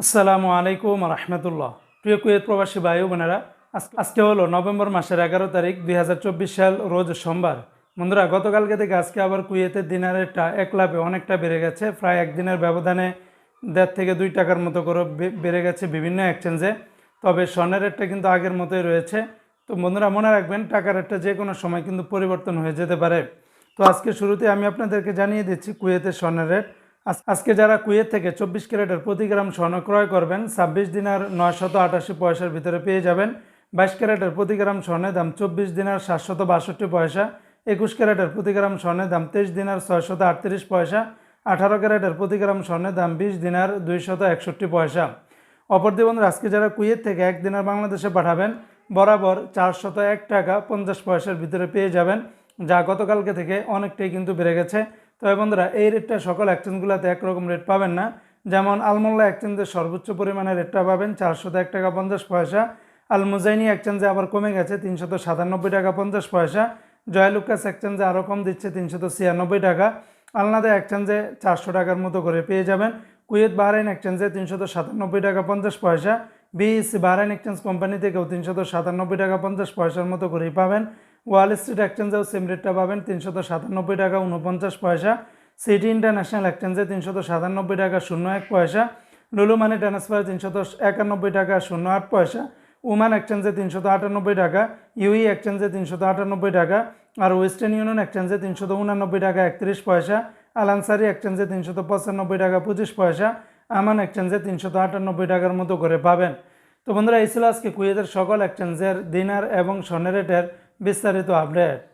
আসসালামু আলাইকুম রহমতুল্লাহ। প্রিয় কুয়েত প্রবাসী ভাই বোনেরা, আজ- আজকে হলো নভেম্বর মাসের এগারো তারিখ দুই হাজার চব্বিশ সাল, রোজ সোমবার। বন্ধুরা, গতকালকে থেকে আজকে আবার কুয়েতের দিনারেরটা এক লাভে অনেকটা বেড়ে গেছে। প্রায় একদিনের ব্যবধানে দেড় থেকে দুই টাকার মতো করে বেড়ে গেছে বিভিন্ন এক্সচেঞ্জে তবে স্বর্ণের রেটটা কিন্তু আগের মতোই রয়েছে। তো বন্ধুরা, মনে রাখবেন, টাকার রেটটা যে কোনো সময় কিন্তু পরিবর্তন হয়ে যেতে পারে। তো আজকে শুরুতে আমি আপনাদেরকে জানিয়ে দিচ্ছি কুয়েতের স্বর্ণের রেট। আজকে যারা কুয়েত থেকে চব্বিশ ক্যারেটের প্রতি গ্রাম স্বর্ণ ক্রয় করবেন, ছাব্বিশ দিনার নয়শত আটাশি পয়সার ভিতরে পেয়ে যাবেন। বাইশ ক্যারেটের প্রতি গ্রাম স্বর্ণের দাম চব্বিশ দিনার সাতশত বাষট্টি পয়সা, একুশ ক্যারেটের প্রতি গ্রাম স্বর্ণের দাম তেইশ দিনার ছয়শত আটত্রিশ পয়সা, আঠারো ক্যারেটের প্রতি গ্রাম স্বর্ণের দাম বিশ দিনার দুইশত একষট্টি পয়সা। অপরদি বন্ধুরা, আজকে যারা কুয়েত থেকে এক দিনের বাংলাদেশে পাঠাবেন, বরাবর চারশত এক টাকা পঞ্চাশ পয়সার ভিতরে পেয়ে যাবেন, যা গতকালকে থেকে অনেকটাই কিন্তু বেড়ে গেছে। তবে বন্ধুরা, এই রেটটা সকল এক্সচেঞ্জগুলোতে একরকম রেট পাবেন না। যেমন আলমোল্লা এক্সচেঞ্জের সর্বোচ্চ পরিমাণে রেটটা পাবেন চারশত এক টাকা পঞ্চাশ পয়সা। আল মুজাইনি এক্সচেঞ্জে আবার কমে গেছে তিনশত সাতানব্বই টাকা পঞ্চাশ পয়সা। জয়লুকাস এক্সচেঞ্জে আরও কম দিচ্ছে তিনশত ছিয়ানব্বই টাকা। আলনাদা এক্সচেঞ্জে চারশো টাকার মতো করে পেয়ে যাবেন। কুয়েত বাহরাইন এক্সচেঞ্জে তিনশত সাতানব্বই টাকা পঞ্চাশ পয়সা। বিএসসি বাহরাইন এক্সচেঞ্জ কোম্পানি থেকেও তিনশত সাতানব্বই টাকা পঞ্চাশ পয়সার মতো করেই পাবেন। ওয়াল স্ট্রিট এক্সচেঞ্জেও সেম রেটটা পাবেন তিনশত সাতানব্বই টাকা উনপঞ্চাশ পয়সা। সিটি ইন্টারন্যাশনাল এক্সচেঞ্জে তিনশত সাতানব্বই টাকা শূন্য এক পয়সা। লুলু মানি ট্রান্সফার তিনশত একানব্বই টাকা শূন্য আট পয়সা। উমান এক্সচেঞ্জে তিনশত আটানব্বই টাকা ইউই এক্সচেঞ্জে তিনশত আটানব্বই টাকা, আর ওয়েস্টার্ন ইউনিয়ন এক্সচেঞ্জে তিনশত উনানব্বই টাকা একত্রিশ পয়সা। আলানসারি এক্সচেঞ্জে তিনশত পঁচানব্বই টাকা পঁচিশ পয়সা। আমান এক্সচেঞ্জে তিনশত আটানব্বই টাকার মতো করে পাবেন। তো বন্ধুরা, এই ছিল আজকে কুয়েতের সকল এক্সচেঞ্জের দিনার এবং স্বর্ণের রেটের विस्तारित तो आपडेट